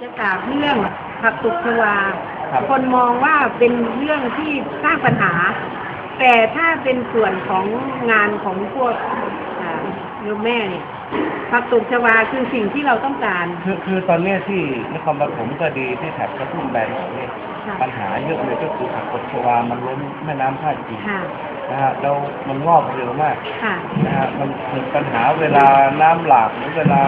จะกล่าวเรื่องผักตบชวา ครับ คนมองว่าเป็นเรื่องที่สร้างปัญหา แต่ถ้าเป็นส่วนของงานของพวกอ่าโยมแม่เนี่ยผักตบชวาคือสิ่งที่เราต้องการ คือคือตอนเนี้ยที่นครปฐมก็ดีที่แถบกระทุ่มแบนเนี่ยค่ะ ปัญหาเยอะเลยก็คือผักตบชวา มันล้นแม่น้ำท่าจีนค่ะ นะฮะแล้วมันงอกเร็วมากค่ะ นะฮะมันเกิดปัญหาเวลาน้ำหลากหรือเวลา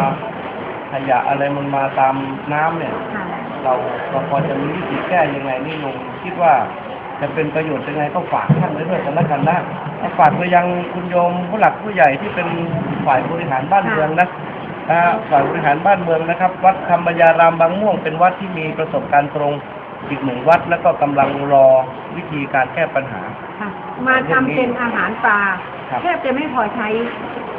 ขยะอะไรมันมาตามน้ำเนี่ยค่ะเราเราพอจะมีวิธีแก้ยังไงนี่ลุงคิดว่าจะเป็นประโยชน์ยังไงก็ฝากท่านไว้ด้วยกันแล้วกันนะฝากไปยังคุณโยมผู้หลักผู้ใหญ่ที่เป็นฝ่ายบริหารบ้านเมืองนะนะฮะฝ่ายบริหารบ้านเมืองนะครับ วัดธรรมยารามบางม่วงเป็นวัดที่มีประสบการณ์ตรงอีกหนึ่งวัดแล้วก็กำลังรอวิธีการแก้ปัญหาค่ะมาทำเป็นอาหารปลาครับ แทบจะไม่พอใช้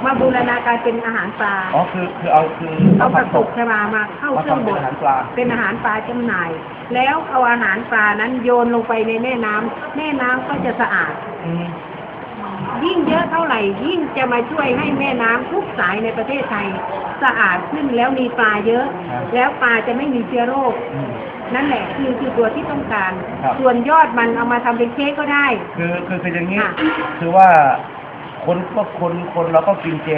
มาบูรณาการเป็นอาหารปลา อ๋อคือคือเอาคือเอาผักตตบชวามาเข้ามาเครื่องทำบเป็นดอาหารปลาเป็นอาหารปลาจำหน่าย แล้วเอาอาหารปลานั้นโยนลงไปในแม่น้ำแม่น้ำก็จะสะอาดอืมยิ่งเยอะเท่าไหร่ ยิ่งจะมาช่วยให้แม่น้ำทุกสายในประเทศไทย สะอาดขึ้นแล้วมีปลาเยอะ แล้วปลาจะไม่มีเชื้อโรคอืมนั่นแหละคือคือตัวที่ต้องการครับส่วนยอดมันเอามาทำเป็นเค้กก็ได้ คือคือคืออย่างนี้ค่ะคือว่า คนก็คนคนเราก็กินเจ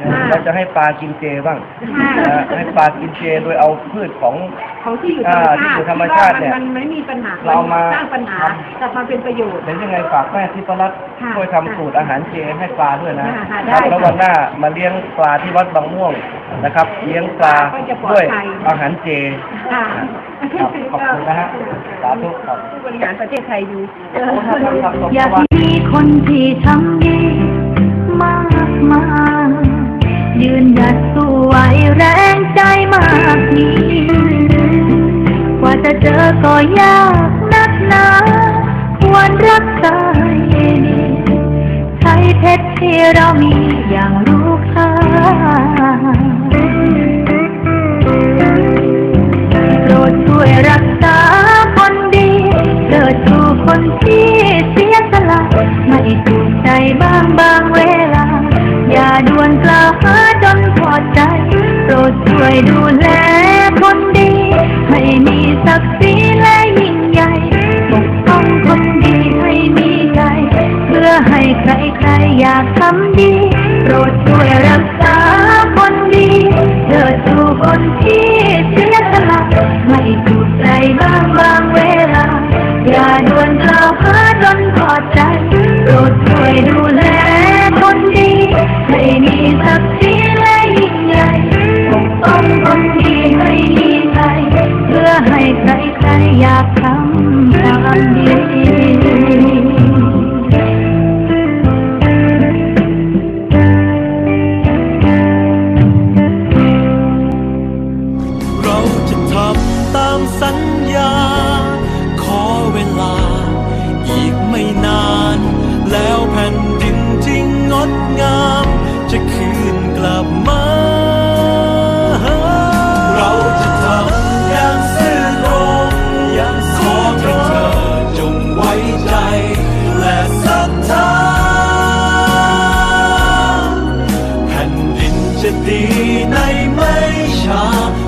นะค่ะเราจะให้ปลากินเจบ้างค่ะนะให้ปลากินเจโดยเอาพืชของของที่อยู่ธรอ่ารมชาที่อยู่ติธรรมชาติเนี่ยมันมันไม่มีปัญหาเรามาสร้างปัญหาทแต่มันเป็นประโยชน์เดี๋ยวยังไงฝากแม่ที่ประรัตน์ค่ะช่วยทำสูตรอาหารเจให้ปลาด้วยนะค่ะค่ะครับได้แล้วค่ะวันหน้ามาเลี้ยงปลาที่วัดบางม่วงนะครับ เลี้ยงปลาก็จะปลอดด้วยภัยอาหารเจค่ะครับขอบคุณนะฮะสาธุครับผู้บริหารประเทศไทยดูขอบคุณครับขอบคุณอยากครับมีคนที่ทำดีมาก มา ยืนหยัดสู้ไหวแรงใจมากมีกว่าจะเจอก็ยากนักหนา ควรรักษาให้ดีใช้เพชรที่เรามีอย่างรู้ค่าโปรดช่วยรักษาคนดีเกิดถูกคนที่เสียสละไม่ถูกใจบ้างบางเวล ดช่วยดูแลคนดี ให้มีศักดิ์ศรีและยิ่งใหญ่ ปกป้องคนดีให้มีใจ เพื่อให้ใครๆอยากทำดีโปรดช่วยรักษาคนดีเถิดสู่คนที่เสียสละไม่ถูกใจบ้างบางเวลา อย่าด่วนกล่าวหาจนพอใจ สัญญา ขอเวลา อีกไม่นาน แล้วแผ่นดินที่งดงาม จะคืนกลับมา เราจะทำอย่างซื่อตรงอย่างขอให้เธอจงไว้ใจ และศรัทธาแผ่นดินจะดีในไม่ช้า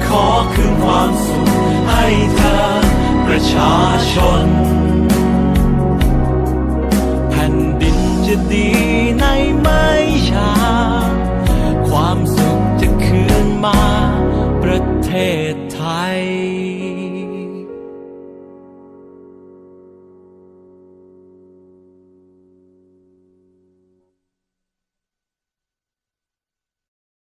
ขอคืนความสุข เธอประชาชน แผ่นดินจะดีในไม่ช้า ความสุขจะคืนมาประเทศไทย